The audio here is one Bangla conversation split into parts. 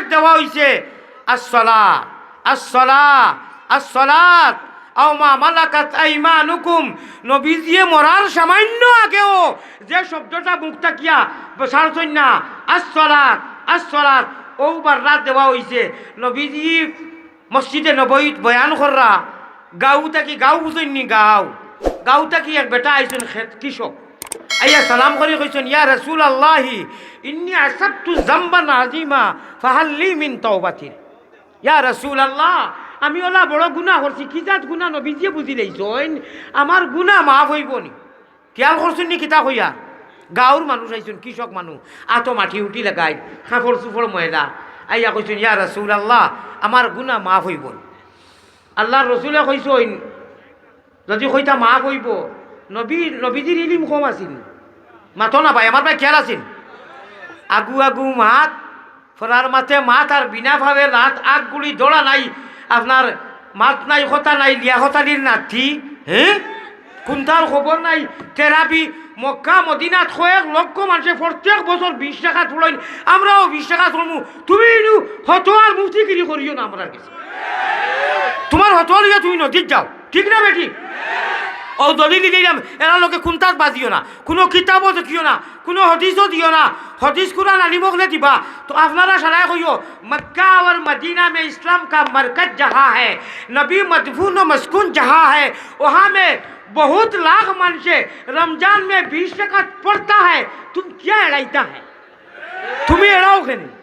ডাইরেক্ট দেওয়া হয়েছে আসলা আসলা আসলাত আও মা মালাকাত আইমানুকুম। নবীজিয়ে মরার সামান্য আগেও যে শব্দটা মুখ তাকিয়া সারছেন না আসলাত আসলাত ওবার রাত দেওয়া হয়েছে নবীজি মসজিদে নবীত বয়ান কররা গাঁও থাকি গাঁও বুঝেননি? গাঁও গাঁও থাকি এক বেটা আইসুন খেত কৃষক। আইয়া সালাম করে কইছেন, ইয়া রাসূল আল্লাহি ইন্নি আসাবতু জামবান আজিমা ফাহাল্লি মিন তাওবাতিন। ইয়া রাসূল আল্লাহ আমি ওলা বড় গুনাহ করছি, কি জাত গুনাহ নবীজিয়ে বুঝি লাইছন? আমার গুনাহ মাফ হইব নি। খেয়াল করছেন নি কিতা কইয়া গাঁৱৰ মানুহ চাইছোন, কৃষক মানুহ, আঁতো মাটি উঠি লাগাই, সাঁফৰ চুফৰ মহিলা আইয়া কৈছোন ইয়া ৰাচুল আল্লাহ আমাৰ গুণা মাফ হইব আল্লাহৰ ৰচুলে কৈছোন যদি কইতা মাফ হইব নবী, নবীজির ইলিম কম আছিল। মাথো না ভাই, আমার ভাই খেয়াল আছিল। আগু আগু মাত, ফরার মাথে মাত আর বিনা ভাবে রাত আগ গুলি দৌড়া নাই, আপনার মাত নাই, কথা নাই, লিয়া হতালির নাথি হ্যাঁ কোনটার খবর নাই থেরাপি মক্কা, মদিনাত কয়েক লক্ষ মানুষে প্রত্যেক বছর বিশ টাকা তুলেন আমরাও বিশ টাকা তুলমু তুমি হতো আর মুফতিগিরি করিও না আমরা কাছে। তোমার হতো লিয়ে তুমি নদীর যাও ঠিক না বেটি ও দলিল নিলাম এরা লোকে কোনটাত বাজিও না কোনো কিতাবও দেখিও না কোনো হদিসও দিও না হদিস কুরআন আলিম ले दिबा तो আপনারা সারা কইও মক্কা और मदीना में इस्लाम का मरकज जहाँ है नबी मदफून व मस्कून जहाँ है वहाँ में बहुत लाख मनसे रमज़ान में बीस रकत पड़ता है तुम क्या अड़ाता है तुम्हें अड़ाओगे नहीं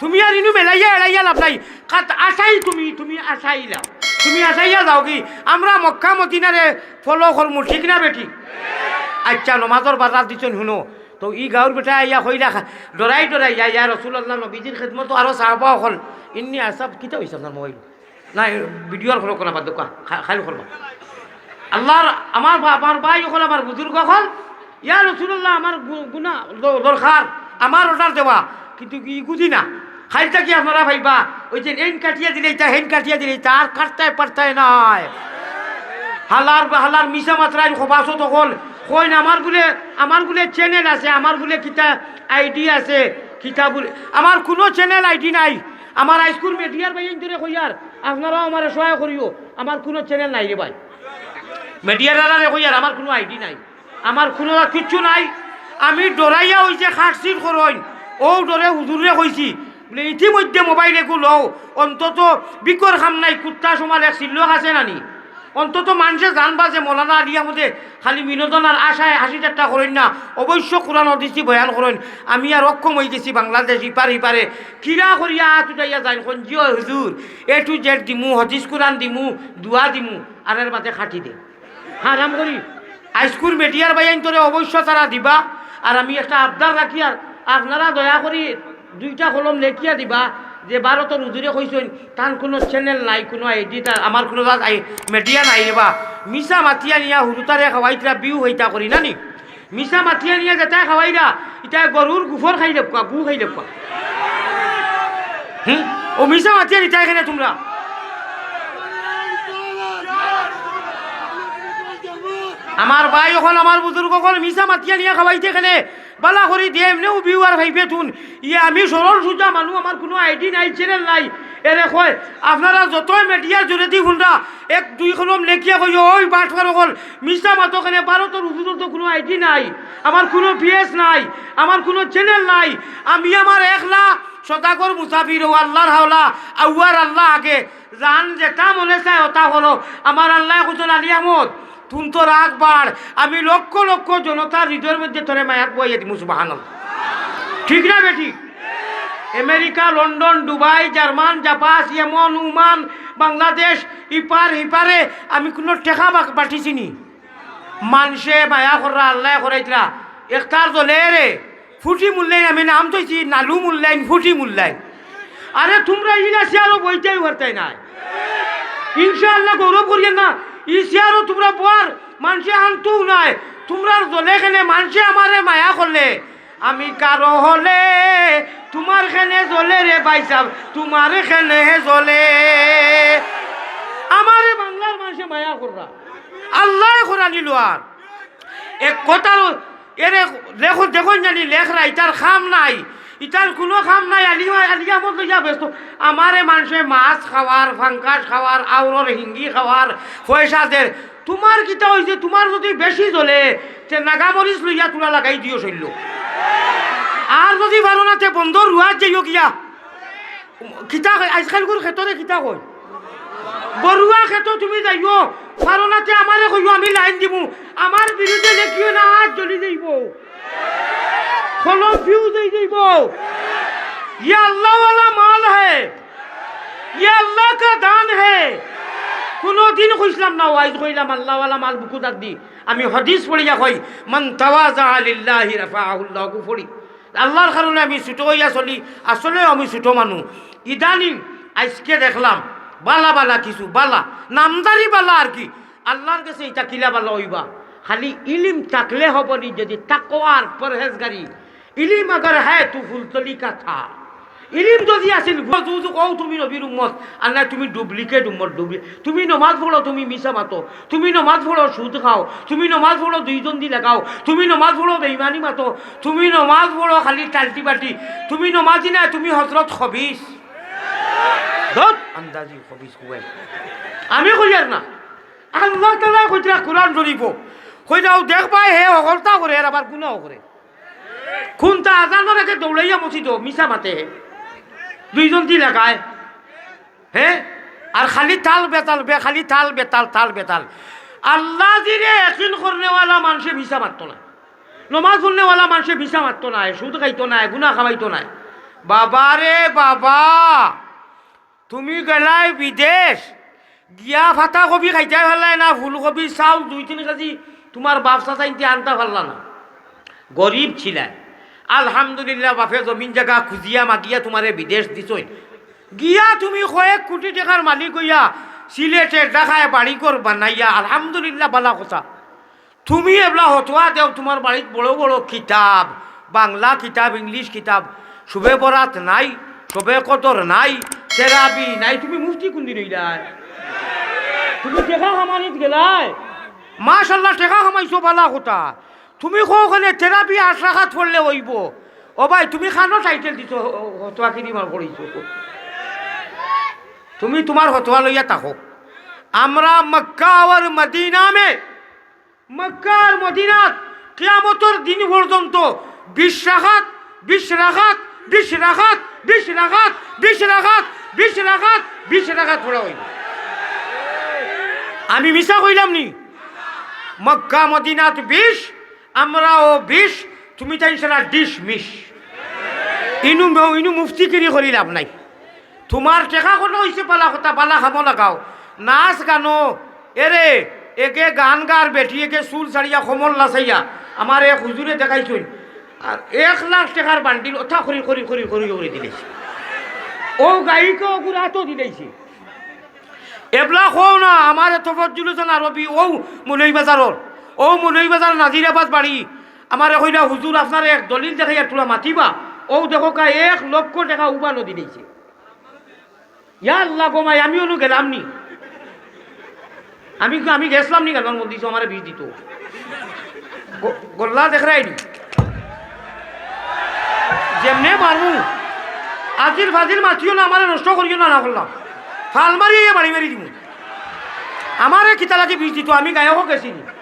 তুমি আর ইনু মেলাইয়া এড়াইয়া লাভ নাই। কাত আশাই তুমি তুমি আশাই লাভ তুমি আশাইয়া যাও কি? আমরা মক্কা মদিনারে ফলো করমু ঠিক না বেটি আচ্ছা নমাজর বাজার দিচ্ছেন শুনো। তো ই গাঁৱৰ বেটা ইয়া কইলা, ডৰাই ডৰাই ইয়া ইয়া ৰসুল্লাহ নবীজিৰ খেদমত আৰু চাহবা অকল। ইন্নি আচাব কিতা হৈছে আপোনাৰ মোবাইল নাই, ভিডিঅ'ৰ ঘৰৰ কৰা বাদ দোকা খাই কৰবা আল্লাহর আমার বা- আমার ভাই হল আমার বুজুর্গ হল ইয়া রসুল্লাহ আমার গু- গুণা দ- দরকার আমার অর্ডার দেওয়া কিন্তু কি বুঝি না? খাইটা কি আপনারা ভাইবা? ওই যে হেন কাটিয়ে দিলে তা হেন কাটিয়ে দিলে তার কাটতায় পারতায় নাই। হালার হালার মিশা মাত্রায় খবাসো তখন কই না আমার গুলে আমার গুলে চ্যানেল আছে, আমার গুলে কিতা আইডি আছে, কিতা বলে আমার কোনো চ্যানেল আইডি নাই। আমার হাইস্কুল মিডিয়ার ভাই ধরে কইয়ার আপনারাও আমার সহায় করিও আমার কোনো চ্যানেল নাই রে ভাই। মিডিয়ার মিডিয়ারে কইয়ার আমার কোনো আইডি নাই। আমার কোনো কিচ্ছু নাই। আমি ডরাইয়া হয়েছে খাটছিট করইন ও ডরে হুজুরে কইছি বলে, ইতিমধ্যে মোবাইল একু লও, অন্তত বিকর খাম নাই, কুত্তা সমাল এক চিল্লক আছে নানি। অন্তত মানুষে জানবা যে মৌলানা আলিয়া মধ্যে খালি বিনোদন আর আশায় হাসি ঠাট্টা করেন না অবশ্য কোরআন অদিসি বয়ান করেন আমি আর অক্ষম হয়ে গেছি, বাংলাদেশ ইপার ইপারে কিরা করিয়া হাত উঠাইয়া যাই জিও হুজুর এ টু জেড দিমু হদিস কোরআন দিমু দুয়া দিমু আর এর মাঝে খাটি দে। হারাম করি হাইস্কুল মিডিয়ার বাইন তোরে অবশ্য তারা দিবা আর আমি একটা আবদার রাখি আর আপনারা দয়া করি দুইটা কলম লেখিয়া দিবা, যে ভারতের উজুরে কইছেন তার কোনো চ্যানেল নাই, কোনো তার আমার কোনো মিডিয়া নাই বা। মিশা মাতিয়া নিয়া হুরুতারে খাওয়াইতরা বিউ হইতা করি না নি মিশা মাতিয়া নিয়া যেটাই খাওয়াইরা ইটা গরুর গুফর খাই লেপকা গু খাই লেপকা হুম? ও মিশা মাতিয়া নিতা এখানে তোমরা? আমার ভাই এখন আমার বুজুর্গ এখন মিশা মাতিয়া নিয়ে খাওয়াইতে এখানে বালা করি দিয়ে এমনিও বিউ আর ভাইবে তুন ইয়ে আমি সরল সোজা মানুষ আমার কোনো আইডি নাই চ্যানেল নাই। এরে কয়, আপনারা যতই মিডিয়ার জোরেদি শুনরা, এক দুই কলম লেখিয়া কই ওই বাটফার অকল মিশা মাতো খানে ভারতের হুজুরের তো কোনো আইডি নাই আমার কোনো পিএস নাই আমার কোনো চ্যানেল নাই। আমি আমার একলা সদাগর মুসাফির ও আল্লাহর হাওলা আউয়ার আল্লাহ আগে। জান যেটা মনে চায়, ওটা হলো। আমার আল্লাহ হুজুর আলী আহমদ। তুন তো রাগ বাড়। আমি লক্ষ লক্ষ জনতার হৃদয়ের মধ্যে তোরে মায়াত বইয়ে দিমু সুবাহান ঠিক না বেটি? America, London, Dubai, German, Japan, Yemen Oman Bangladesh, ইপার, ইপারে আমি কোনো টেকা পাঠিয়েছি নি মানুষে মায়া করা আল্লাহ করাইতরা একটার দলে রে, ফুটি মূল্যায়ন, আমি নাম তৈছি নালু মূল্যায়ন, ফুটি মূল্যায়ন। আরে তোমরা ইলা আরও বইটাই হরতাই নাই। ইনশাআল্লাহ গৌরব করিয়েন না ইসিয়ারও তোমরা বর মানুষে আনতেও নাই। তোমরা জলে খেলে মানুষে আমারে মায়া করলে আমি কারও হলে তোমার খেনে জ্বলে রে বাইসাব তোমার খেনে জ্বলে। আমারে বাংলার মানুষে মায়া কররা আল্লাহ করা নিল আর এক কথার এরে দেখো দেখুন জানি, লেখ রাইতার খাম নাই। ইটার কোনো কাম নাই আলিয়া আলিয়া লইয়া ব্যস্ত। আমারে মানুষে মাছ খাওয়ার ফাঙ্কাস খাওয়ার, আউরর হিঙ্গি খাওয়ার, পয়সা দের তোমার কিতা হয়েছে তোমার যদি বেশি জ্বলে, তে নাগামরিচ লইয়া তোলা লাগাই দিও শৈল্য। আর যদি পারো না, তে বন্ধ রুয়াত যাইও কিয়া? কিতা আজকাল করে ক্ষেত্রে কিতা কয় বড়ুয়া ক্ষেত্র তুমি যাইও। পারো না, তে আমারে কইও আমি লাইন দিব আমার বিরুদ্ধে লেখিও না আর জ্বলি যাইব? কলম ফিউজ হয়ে যাইব? ये अल्लाह वाला माल है ये अल्लाह का दान है কোনো দিন কইছিলাম না ওয়াইজ কইলাম আল্লাহ ওয়ালা মাল বুকু দাগ দি আমি হদিস পড়িয়া কই মান তাওয়াজা লিল্লাহি রাফাহুল্লাহু পড়ি আল্লাহর কারণে আমি ছোটো হইয়া চলি আসলে আমি ছোটো মানুষ ইদানিং আজকে দেখলাম বালা বালা কিছু বালা নামদারি বালা আর কি আল্লাহর কাছে এটা কিলা বালা হইবা খালি ইলিম থাকলে হব নি যদি তাকওয়ার পরহেজগারি ইলিম আগার হ্যাঁ তু ফুলতলি কথা ইলিম যদি আছিল কও, তুমি নবীর উম্মত। আর না তুমি ডুপ্লিকেট উম্মত ডুবলি তুমি নমাজ পড়ো তুমি মিশা মাতো। তুমি নমাজ পড়ো সুদ খাও। তুমি নমাজ পড়ো দুইজন দি লাগাও। তুমি নমাজ পড়ো বেইমানি মাতো। তুমি নমাজ পড়ো খালি টাল্টি বাটি। তুমি নমাজি না তুমি হজরত খবিস আন্দাজি খবিস কুবাই। আমি কই আর না। আল্লাহ তালা কইরা কোরআন শরীফ কইরাও দেখবাই হে হকলতা করে আর আবার গুনাও করে খুনটা আজানোর আগে দৌড়াইয়া মসজিদ মিশা মাতে হে দুইজন দি হ্যাঁ আর খালি তাল বেতাল, বে খালি তাল বেতাল তাল বেতাল। আল্লাহ জিরে একিন করনেওয়ালা মানুষে ভিসা মারতো না। নমাজ পড়নেওয়ালা মানুষে ভিসা মারতো না, সুদ খাইতো না গুনা খাওয়াইতো না। বাবা রে বাবা, তুমি গেলাই বিদেশ, গিয়া ফাটা কবি খাইতে ফেলাই না ফুলকবি চাউল দুই তিন কেজি তোমার বাপ চাচাইতে আনতে পারলা না। গরিব ছিলেন আলহামদুলিল্লাহ, বাপে, জমিন জায়গা খুঁজিয়া মাগিয়া তোমারে বিদেশ দিছই গিয়া তুমি কয়েক কোটি টাকার মালিক হইয়া সিলেটে দেখায় বাড়ি কর বানাইয়া, আলহামদুলিল্লাহ, বালা কথা। তুমি এবলা হতোয়া দেও, তোমার বাড়িত বড় বড় কিতাব, বাংলা কিতাব, ইংলিশ কিতাব শুভে বরাত নাই, শোবে কদর নাই তেরাবি নাই, তুমি মুফতি কোনদিন হইলাই? তুমি টেকা খামানিত গেলাই? মাশাল্লাহ, টেকা খামাইছো বালা কথা। তুমি কৌখানে থেরাপি আশাঘাত পড়লে হইব। ও ভাই, তুমি খানো টাইটেল দিছো হতোয়া কিনি মার করিছো? তুমি তোমার হতোয়া লইয়া থাকো। আমরা মক্কা আর মদিনা মে মক্কা আর মদিনাত কিয়ামতর দিন পর্যন্ত বিশ রাখাত বিশ রাখাত বিশ রাখাত বিশ রাখাত বিশ রাখাত বিশ রাখাত বিশ রাখাত পড়া হইব। আমি মিশা কইলাম নি? মক্কা, মদিনাত বিশ আমরাও বিশ তুমি তাই সেটা ডিশ মিশ ইনু ইনু মুফতি কিনি করি লাভ নাই। তোমার টেকা কোনো হয়েছে পালা কথা পালা খাব লাগাও। নাচ গানো এরে একে গান গার বেটি, একে চুল ছাড়িয়া সমল নাচাইয়া। আমার এক হুজুরে দেখাইছুন। আর এক লাখ টাকার বান্ডিল অথা করি করি করি করি করে দিলেছে ও গায়িকা ওগুলো তো দিলেছে এবলা কও না আমার তফজ্জুল হোসেন আরবি ও মুলই বাজারর ও মুলই বাজার নাজিরাবাদ বাড়ি আমার কইলা হুজুর আপনার এক দলিল দেখাইয়া তোলা মাতিবা ও দেখো কা এক লক্ষ টাকা উবানো দিলেছে ইয়া আল্লাহ গোমাই আমি অনু গেলাম নি? আমি আমি গেছিলাম নি গেলাম দিছো আমার বিষ দিত। গল্লা দেখাই নি? যেমনে মারু আজির ফাজিল মাতিও না আমার নষ্ট করিও না না করলাম ফাল মারিয়ে বাড়ি মারি দিব আমারে কিতা লাগে বিষ দিত, আমি গায়কও গেছি বাট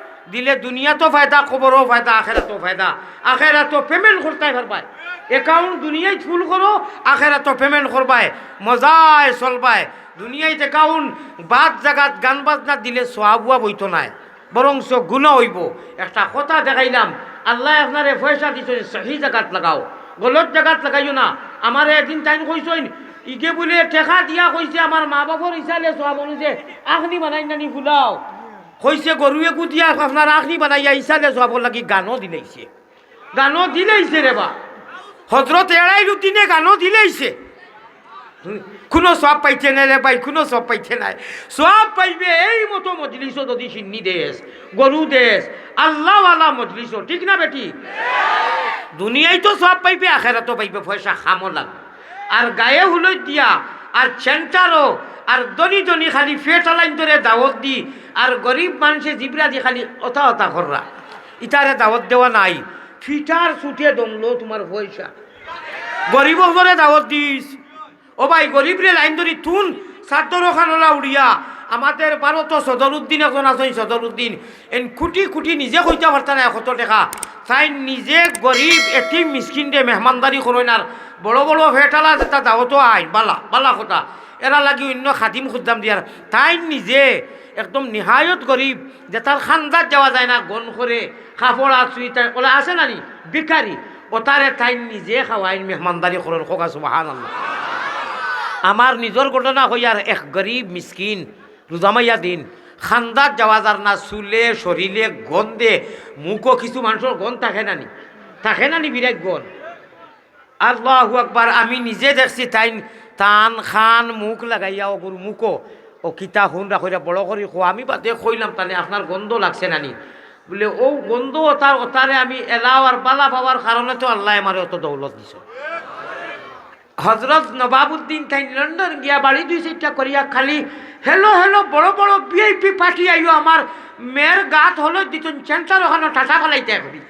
দিলে দুনিয়া তো ফায়দা, খবরও ফায়দা আখেরা তো ফায়দা। আখেরা তো পেমেন্ট করতে পারবাই একাউন্ট দুনিয়ায় ফুল করো আখেরা তো পেমেন্ট করবাই মজায় চলবাই দুনিয়ায় একাউন্ট বাদ জাগাত, গান বাজনা দিলে সোয়াবুয়া বইতো নাই। বরং গুণা হইব। একটা কথা দেখাইলাম। আল্লাহ আপনারে পয়সা দিছে সহি জাগাত লাগাও। গলত জাগাত লাগাইও না। আমার একদিন টাইম কইসইন ইকে বলে টেকা দিয়া কইছে, আমার মা বাবার ইসালে সোয়াব অনুযায়ী আখনি বানাই নানি ফুলাও। কইছে গরুয়ে কুতিয়া আপনার আখনি বানাইয়া ইসালে সোয়াবর লাগি গানও দিলাইছে গানও দিলাইছে রে বা। হজরত এড়াই রুটিনে গানও দিলেইছে কোনো সব পাইছে না রে ভাই কোনো সব পাইছে নাই। সব পাইবে, এই মতো মজলিস যদি সিন্নি দেশ গরু দেশ আল্লাহওয়ালা মজলিস ঠিক না বেটি? দুনিয়ায় তো সব পাইবে আখেরাতো পাইবে পয়সা খামো লাগবে। আর গায়ে হুলই দিয়া আর সেন্টারও আর দনি দনি খালি ফেটা লাইন ধরে দাওয়াত দি, আর গরিব মানুষে জিবরা দি খালি অথা অথা কররা। ইটারে দাওয়াত দেওয়া নাই। ফিটার ছুটে দমলো তোমার পয়সা। গরিব ঘরে দাওয়াত দিস। ও ভাই গরিব রে লাইন ধরি তুন সাদ্দর খানলা উড়িয়া। আমাদের ভারত সদরুদ্দিন এখন আছেন সদরুদ্দিন। এন কুটি কুটি নিজে কইতে পারতা না কত টাকা। তাই নিজে গরিব এটি মিসকিন দে মেহমানদারি করেন আর বড় বড় ফেটালা যেটা দাওয়াতো আই, বালা বালা কথা। এরা লাগি অন্য খাদিম খুদ্দাম দিয়ার তাই নিজে একদম নিহায়ত গরিব যে তার খান্দার যাওয়া যায় না গন করে কাপড় আর তাই ওলা আছে না নি ভিখারি ও তারে তাই নিজে খাওয়াইন মেহমানদারি করেন খোকা সুবাহান আমার নিজের ঘটনা হইয়ার এক গরিব মিসকিন রোজামাইয়া দিন। খান্দাত যাওয়া যার না চুলে, শরীরে গন্ধে, মুখও কিছু মানুষের গন্ধ থাকে না নি। থাকে না নি বিরাট গন্ধ। আল্লাহ একবার আমি নিজে দেখছি তাই টান খান, মুখ লাগাইয়া ও গরু মুখো, ও কিতা হুন রাখইরা বড় করে খো, আমি বাদে কইলাম তাহলে আপনার গন্ধ লাগছে নানি বলে, ও গন্ধ ওতার ওতারে আমি এলাও আর বালা পাওয়ার কারণে তো আল্লাহ আমার অত দৌলত দিছে। হজরত নবাবুদ্দিন তাই লন্ডন গিয়া বাড়ি দুই সেটা করিয়া খালি, হেলো হেলো, বড় বড় বিআইপি পার্টি আইও আমার মেয়ের গাত হলো দিতুন চেন্টার ওখানে টাটা ফলাইতে হবি।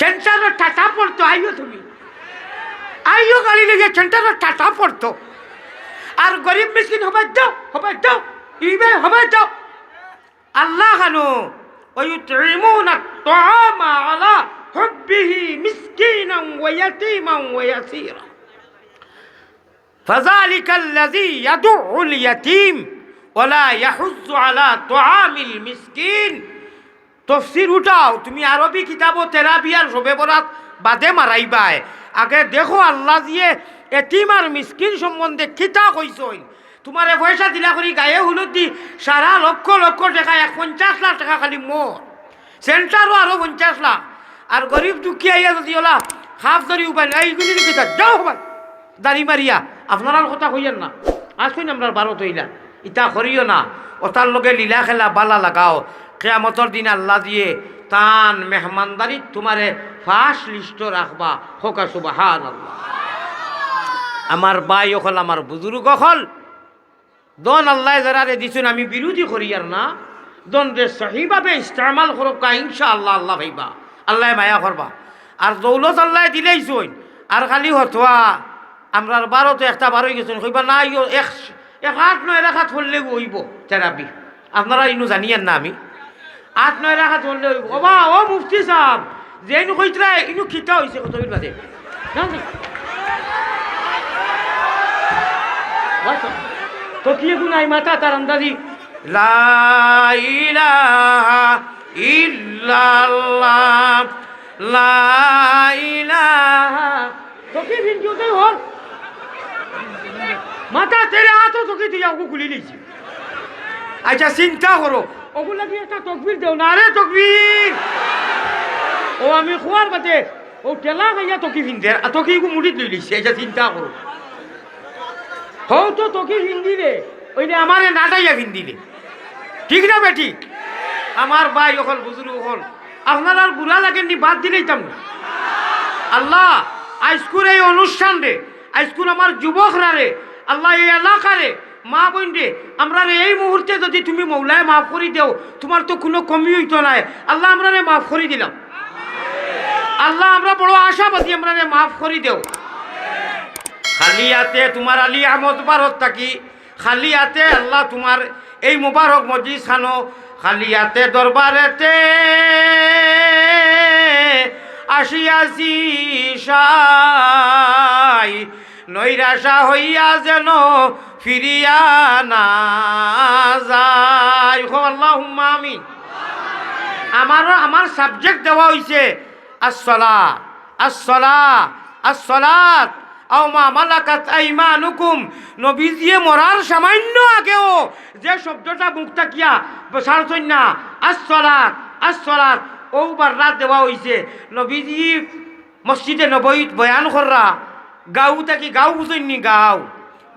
চেন্টারও টাটা পড়তো আইও তুমি। আইও গাড়ি লেগে চেন্টারও টাটা পড়তো। আর গরিব মিসকিন হবে যাও হবে যাও ইবে হবে যাও আল্লাহ খানো ওই ট্রেমো না আলা الطعام على حبه مسكينا ويتيما ويسيرا فذلك الذي يدع اليتيم ولا يحض على طعام المسكين তফসির উঠাও তুমি আরবি কিতাবও তেরাবিয়ার শোবে বরাত বাদে মারাইবাই আগে দেখো আল্লাহ দিয়ে এতিম আর মিসকিন সম্বন্ধে কিতা কইসই তোমারে পয়সা দিলা করি গায়ে হলুদ দি সারা লক্ষ লক্ষ টাকা এক পঞ্চাশ লাখ টাকা খালি মোর সেন্টারও আরও পঞ্চাশ লাখ আর গরিব দুঃখী আইয়া যদি ওলা হাফ ধরি উপায় নাই এইগুলি কিতা যাও হবাই দাড়ি মারিয়া, আপনার কথা কইয়েন না। আসুন আমরা ভারত হইলা। ইটা করিও না। ওটার লগে লীলা খেলা বালা লাগাও। কেয়ামতর দিন আল্লাহ দিয়ে তান মেহমানদারি তোমারে ফার্স্ট লিস্ট রাখবা। হোকা সুবাহান আল্লাহ আমার বাই অকল, আমার বুজুর্গ অকল। দন আল্লাহ যারারে দিছুন, আমি বিরোধী করি আর না। দন রে সহিভাবে ইস্তেমাল করবা ইনশা আল্লাহ আল্লাহ ভাইবা। আল্লাহ মায়া করবা। আর দৌলত আল্লাহ দিলেই চইন আর খালি হতোয়া আমরার বারোতে একটা বারোই গেছেন, কইবা না ইও এক এক আট নয় রাখাত হলে হইব থেরাপি আপনারা ইনু জানিয়েন না আমি। আট নয় রাখাত হলে হইব। ওবা, ও মুফতি সাহেব যেন কইতরা, ইনু খিতা হয়েছে কত বাদে। তো। কি গুণ মাতা তার আন্দাজি? লা ইলাহা ইল্লাল্লাহ লা ইলাহা। তো কি ভিডিও তাই হল। মাথা তেরে হাতও তোকে দিয়ে খুলি নিয়েছি। আচ্ছা চিন্তা করো। ওগুলা দিয়ে একটা তকবির দেও না রে তকবির। ও আমি খোয়ার বাদে ও টেলা গাইয়া তকি ভিন্দে আর তকি মুড়িত লই লিছে আচ্ছা চিন্তা করো। হও তো তকি ভিন্দি রে ওই আমারে নাটাইয়া ভিন্দি রে ঠিক না বেটি? আমার ভাই অকল বুজুর্গ অকল আপনার আর বুড়া বাদ দিলেই তাম আল্লাহ আজকুর এই অনুষ্ঠান রে আজকুর আমার যুবকরা রে, আল্লাহ এই এলাকারে মা বোন রে, আমরা এই মুহূর্তে যদি তুমি মৌলায় মাফ করে দেও, তোমার তো কোনো কমি হইতো নাই। আল্লাহ আমরা রে মাফ করে দিলাম। আল্লাহ আমরা বড় আশাবাদী, আমরা রে মাফ করে দেও। খালি হাতে তোমার আলী আহমদ বারত থাকি, খালি হাতে আল্লাহ তোমার এই মুবারক মজিদ খানো খালি হাতে দরবারেতে আসিয়াছি সাই, নৈরাশা হইয়া যেন ফিরিয়া না যায়। আল্লাহ আমিন। আমারও আমার সাবজেক্ট দেওয়া হয়েছে আসলা আসলা আসলাত আও মা মালাকাত আইমানুকুম। নবীজিয়ে মরার সামান্য আগেও যে শব্দটা মুখ তাকিয়া বসারছই না। আসলাত আসলাত ওবার রাত দেওয়া হয়েছে নবীজি মসজিদে নবীত বয়ান কররা গাঁও থাকি গাঁও বুঝইনি গাঁও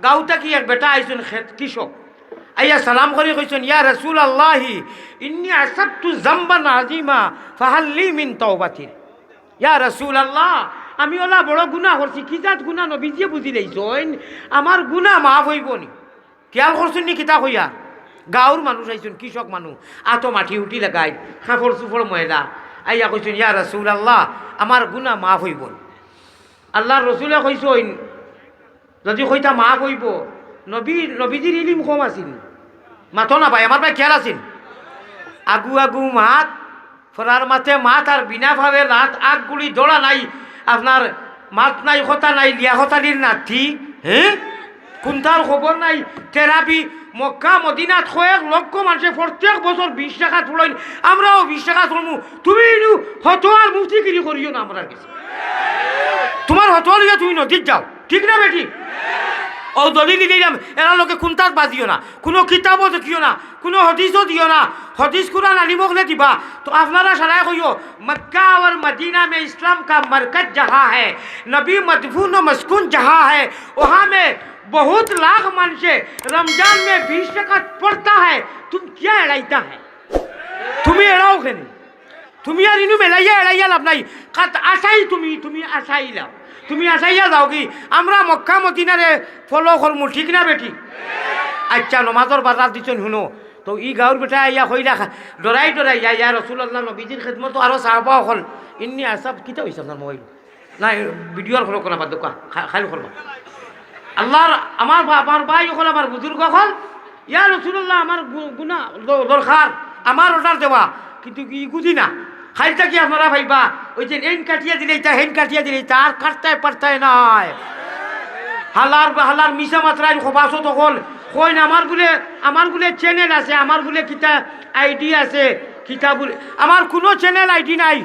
গাঁও থাকি এক বেটা আইসুন খেত কৃষক। আইয়া সালাম করে কইছেন, ইয়া রসুল আল্লাহি ইন্নি আসাবতু জাম্বান আজিমা ফাহাল্লি মিন তওবাতিন। ইয়া রসুল আল্লাহ আমি ওলা বড় গুণা করছি কিজাত গুণা নবীজিয়ে বুঝি লাইছইন আমার গুণা মাফ হইব নি। খেয়াল করছেন নি কিতা কইয়া গাঁৱৰ মানুহ চাইছোন কৃষক মানুহ। আঁতো মাটি উঠি লাগাই কাপড় চুপড় ময়লা। আইয়া কইছোন ইয়া রসুল আল্লাহ আমার গুণা মাফ হইব আল্লাহর রসুলে কইসইন যদি কইতা মাফ হইব, নবী নবীজির ইলিম কম আছিল। মাতো না ভাই আমার ভাই খেয়াল আছিল? আগু আগু মাত মাথে মাত আর বিনা ভাবে রাত আগ গুলি দৌড়া নাই। আপনার মাত নাই, কথা নাই, লিয়া হতালির নাথি হ্যাঁ কোনটার খবর নাই। থেরাপি মক্কা, মদিনাত কয়েক লক্ষ মানুষে প্রত্যেক বছর বিশ টাকা তুলেন আমরাও বিশ টাকা তুলমু তুমি হতো আর মুফতিগিরি করিও না আমরা তোমার হতো লিয়া তুমি নদীর যাও। ঠিক না বেটি? ও দলিল দিলাম এরা লোকে কোনটাত বাজিও না কোনো কিতাবও দেখিও না কোনো হদিসও দিও না হদিস কুরান আলিমকলে দিবা তো আপনারা সারাই কইও मक्का और मदीना में इस्लाम का मरकज जहाँ है नबी मदफून व मस्कुन जहाँ है वहाँ में बहुत लाख मन से रमजान में बीस टका पड़ता है तुम क्या एड़ाइता है তুমি এড়াও কেন তুমি আর ইনু মেলাইয়া এড়াইয়া লাভ নাই কাত আশাই তুমি তুমি আশাই লাও তুমি আশাইয়া যাও কি? আমরা মক্কা মদিনারে ফলো করমু, ঠিক না বেটি? আচ্ছা নমাজর বাজার দিচ্ছেন শুনো। তো ই গাঁৱৰ বেটা ইয়া কইলা ডৰাই ডৰাই ইয়া ইয়া রসুল্লাহ নবীজির খেদমতো আরও চাহবা হল ইন্নি আসাব কিতা হয়েছে আপনার মোবাইল নাই ভিডিওর ফলো করা বাদ দোকা খাইল করবা আল্লাহর আমার বা- আমার ভাই হল আমার বুজুর্গ হল ইয়া রসুল্লাহ আমার গু- গুণা দ- দরকার আমার অর্ডার দেওয়া কিন্তু কি বুঝি না? খাইটা কি আপনারা ভাইবা? ওই যে হেন কাটিয়ে দিলে তা হেন কাটিয়ে দিলে তা আর কাটতায় পারতায় নাই। হালার হালার মিশা মাত্রায় খবাসো তখন। কই না আমার গুলে আমার গুলে চ্যানেল আছে, আমার গুলে কিতা আইডি আছে, কিতা বলে আমার কোনো চ্যানেল আইডি নাই।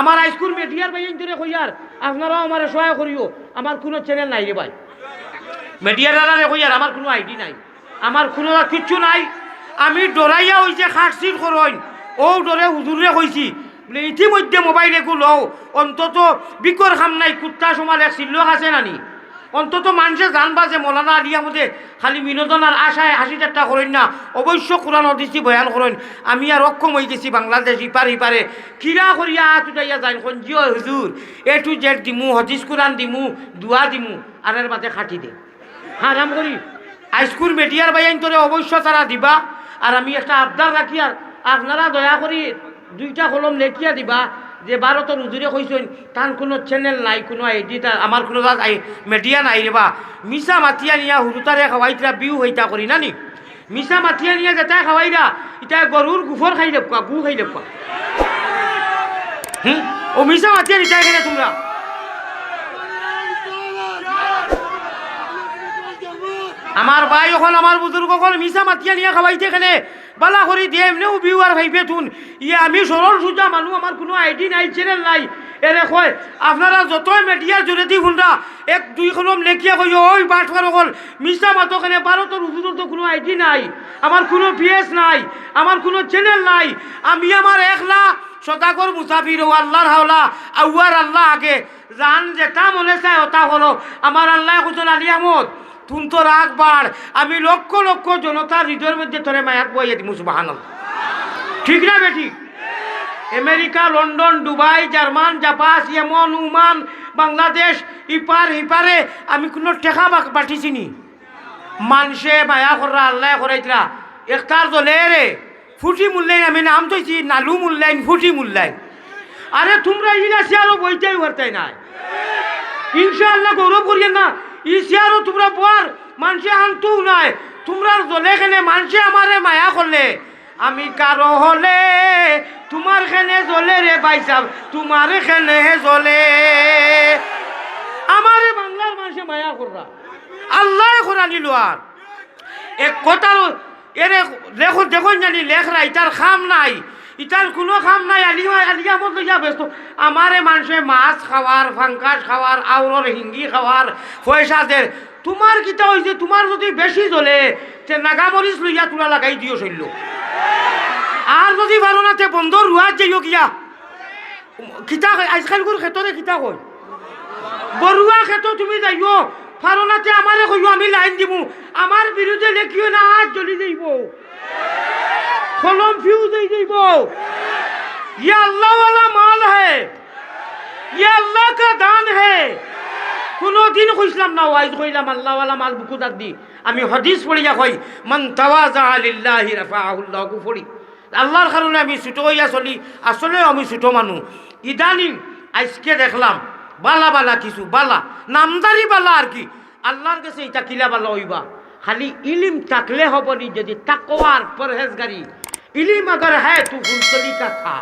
আমার হাইস্কুল মিডিয়ার ভাই ধরে কইয়ার আপনারাও আমার সহায় করিও। আমার কোনো চ্যানেল নাই রে ভাই। মিডিয়ার দ্বারা কইয়ার আমার কোনো আইডি নাই। আমার কোনো কিচ্ছু নাই। আমি ডরাইয়া হয়েছে খাটছিট করইন ও ডরে হুজুরে কইছি বলে, ইতিমধ্যে মোবাইল একু লও অন্তত বিকর খাম নাই, কুত্তা সমাল এক চিল্লক আছে নানি। অন্তত মানুষে জানবা যে মৌলানা আলিয়া মধ্যে খালি বিনোদন আর আশায় হাসি ঠাট্টা করেন না, অবশ্য কোরআন অদিসি বয়ান করেন। আমি আর অক্ষম হয়ে গেছি বাংলাদেশ ইপার ইপারে কিরা করিয়া হাত উঠাইয়া যাই সঞ্জিও হুজুর এ টু জেড দিমু হদিস কোরআন দিমু দুয়া দিমু আর এর মাঝে খাটি দে। হারাম করি হাইস্কুল মিডিয়ার বাইন তোরে অবশ্য তারা দিবা। আর আমি একটা আবদার রাখি আর আপনারা দয়া করি দুইটা কলম লেখিয়া দিবা, যে ভারতের উজুরে কইছেন তান কোনো চ্যানেল নাই, কোনো তার আমার কোনো মিডিয়া নাই রেবা মিছা মাতিয়া নিয়া হুরুতারে খাওয়াইতরা বিউ হইতা করি নানি? মিছা মাতিয়া নিয়া খাৱাই খাওয়াইরা ইটা গরুর গুফর খাই দেবকা গু খাই হুম? ও মিছা মাতিয়া নিতা এখানে তোমরা? আমার ভাই এখন আমার বুজুর্গ সকল মিছা মাতিয়া নিয়ে খাওয়াইতে এখানে। বালা করি দিয়ে এমনিও বিউ আর ভাইবে তুন। ইয়ে আমি সরল সোজা মানুষ আমার কোনো আইডি নাই চ্যানেল নাই। এরে কয়, আপনারা যতই মিডিয়ার জোরেদি শুনরা, এক, দুই কলম লেখিয়া কই ওই বাটফার অকল, মিছা মাতো খানে ভারতের হুজুরের তো কোনো আইডি নাই। আমার কোনো পিএস নাই আমার কোনো চ্যানেল নাই। আমি আমার একলা সদাগর মুসাফির ও আল্লাহর হাওলা আউয়ার আল্লাহ আগে। জান যেটা মনে চায়, ওটা হলো। আমার আল্লাহ হুজুর আলী আহমদ তুন তো রাগ বাড়। আমি লক্ষ লক্ষ জনতার হৃদয়ের মধ্যে তোরে মায়াত বইয়ে দিমু সুবাহান ঠিক না বেটি? America, London, Dubai, German, Japan, Yemen Oman Bangladesh, ইপার ইপারে আমি কোনো টেকা পাঠিয়েছি নি। মানুষে মায়া করা আল্লাহ করাইতরা একটার দলে রে ফুটি মূল্যায়ন, আমি নাম তৈছি নালু মূল্যায়ন, ফুটি মূল্যায়ন। আরে তোমরা ইলা শিয়ারও বইতেই পারতাই নাই। ইনশাআল্লাহ গৌরব করিয়েন না। ই শিয়ারও তোমরা বর মানুষে আনতু নাই। তোমরা জলে খেলে মানুষে আমারে মায়া করলে। আমি কারও হলে, তোমার খেনে জ্বলে রে বাইসাব তোমার খেনে জ্বলে আমারে বাংলার মানুষে মায়া কররা। আল্লাহ করা নিল আর এক কথার এরে দেখো দেখুন জানি লেখরা ইটার খাম নাই। ইটার কোনো খাম নাই আলিয়া আলিয়া মতো যা ব্যস্ত। আমারে মানুষে মাছ খাওয়ার ফাঙ্কাস খাওয়ার আউরর হিঙ্গি খাওয়ার পয়সা দের তোমার কিতা হয়েছে তোমার যদি বেশি জ্বলে, তে নাগামরিচ লইয়া তোলা লাগাই দিও শৈল্য আর যদি পারো না, তে বন্ধ রুয়াত যাইও কিয়া? কিতা আজকাল করে ক্ষেত্রে কিতা কয়? বড়ুয়া খেতো তুমি যাইও ফারনাতে আমারে কইও আমি লাইন দিব আমার বিরুদ্ধে লেখিও না হাত জ্বলি যাইব? কলম ফিউজ হয়ে যাইব ये अल्लाह वाला माल है ये अल्लाह का दान है কোনো দিন কইছিলাম না ওয়াইজ কইলাম আল্লাহ ওয়ালা মাল বুকু দাদ দি আমি হদিস পড়িয়া কই মান তাওয়াজা লিল্লাহি রাফাহুল্লাহ কু পড়ি আল্লাহর কারণে আমি ছোট হইয়া চলি আসলে আমি ছোট মানুষ ইদানিং আজকে দেখলাম বালা বালা কিছু বালা নামদারি বালা আর কি আল্লাহর কাছে এটা কিলা বালা হইবা খালি ইলিম থাকলে হবনি যদি তাকওয়ার পরহেজগারি ইলিম আগার হ্যাঁ তু ফুলতলি কথা।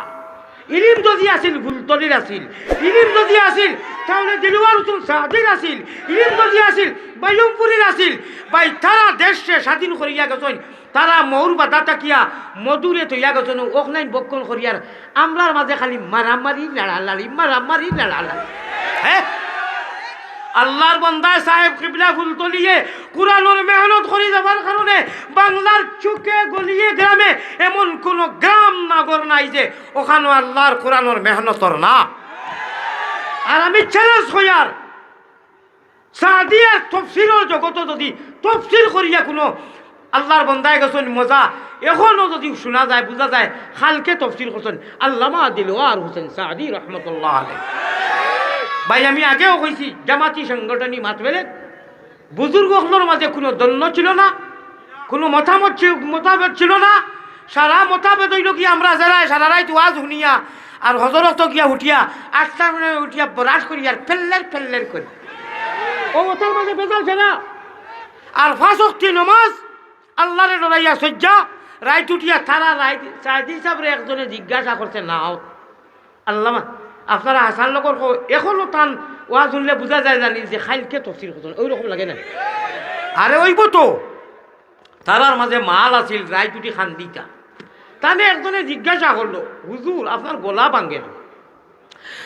ইলিম যদি আছিল ফুলতলির আছিল ইলিম যদি আছিল, তাহলে দিলওয়ার উতুল সাহাদির আছিল। ইলিম যদি আছিল বাইয়মপুরীর আছিল। বাই তারা দেশে স্বাধীন করিয়া গেছেন তারা মৌর বাধা তাকিয়া মধুরে তৈয়া গেছেন ওখানে বক্ষণ করিয়ার আমরার মাঝে খালি মারামারি লাড়ালাড়ি মারামারি লাড়ালাড়ি হ্যাঁ আল্লাহর বন্দা সাহেব কিবলা ফুলতলিয়ে কোরআনের মেহনত করে যাবার কারণে বাংলার চুকে গলিয়ে গ্রামে এমন কোন গ্রাম নগর নাই যে ওখানে আল্লাহর কোরআনের মেহনতর না। আর আমি চ্যালেঞ্জ হইয়ার সাদিয়া তফসিরও জগত যদি তফসির করিয়া কোনো আল্লাহর বন্দায় গেছেন, মজা। এখনও যদি শোনা যায়, বোঝা যায়, খালকে তফসির করছেন, আল্লামা দিলওয়ার হোসেন সাদি রহমতুল্লাহ আলাই ভাই, আমি আগেও কইছি, জামাতি সংগঠনই সংগঠনী মাতবেলে বুজুর্গগুলোর মাঝে কোনো দন্য ছিল না, কোনো মতামত ছিল- মতামত ছিল না। সারা মতামত হইল কি, আমরা যারা সারা রাত ওয়াজ শুনিয়া আর হজরত গিয়া উঠিয়া আটটা উঠিয়া বরাস করি আর ফেললের ফেললের করি। ও ওটার মাঝে বেজালছে না আর ফাঁসক্তি নমাজ, আল্লাহরে ডরাইয়া সজ্জা, রাইত উঠিয়া তারা রাইত সাইদি সাহেবরে একজনে জিজ্ঞাসা করছে, নাও আল্লাহ আপনারা হাসান লগর কো- এখনও টান ওয়া শুনলে বোঝা যায় জানি যে খাইলকে তফসির করছেন ওই রকম লাগে না? আরে ওইব তো তারার মাঝে মাল আছিল রাইত উঠি খান দিতা তাহলে একজনে জিজ্ঞাসা করল হুজুর আপনার গলা ভাঙ্গে না?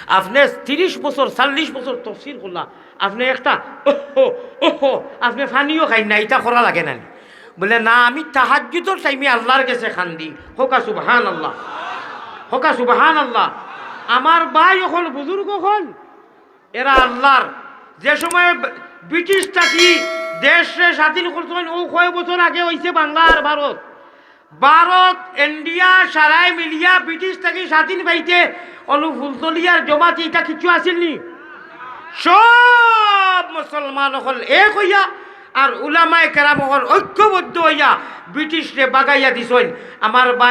আপনি তিরিশ বছর চল্লিশ বছর তফসির করলা আপনি একটা ওহো আপনি ফানিও খাই না এটা করা লাগে না? বলে, না, আমি তাহাজ্জুদর টাইমে আল্লাহর কাছে খান খান্দি। হোকা সুবহান আল্লাহ হোকা সুবহান আল্লাহ আমার ভাই এখন বুজুর্গ হল এরা আল্লাহর। যে সময়ে ব- ব্রিটিশ থাকি দেশে স্বাধীন করছেন ও কয় বছর আগে হয়েছে বাংলা আর ভারত। ভারত, ইন্ডিয়া, সারাই মিলিয়া ব্রিটিশ থাকি স্বাধীন পাইতে, অলু ফুলতলিয়ার জমাতি, এটা কিছু আসেন নি? সব মুসলমান হল এক হইয়া আর উলামায় কেরাম হল ঐক্যবদ্ধ হইয়া ব্রিটিশরে বাগাইয়া দিছেন। আমার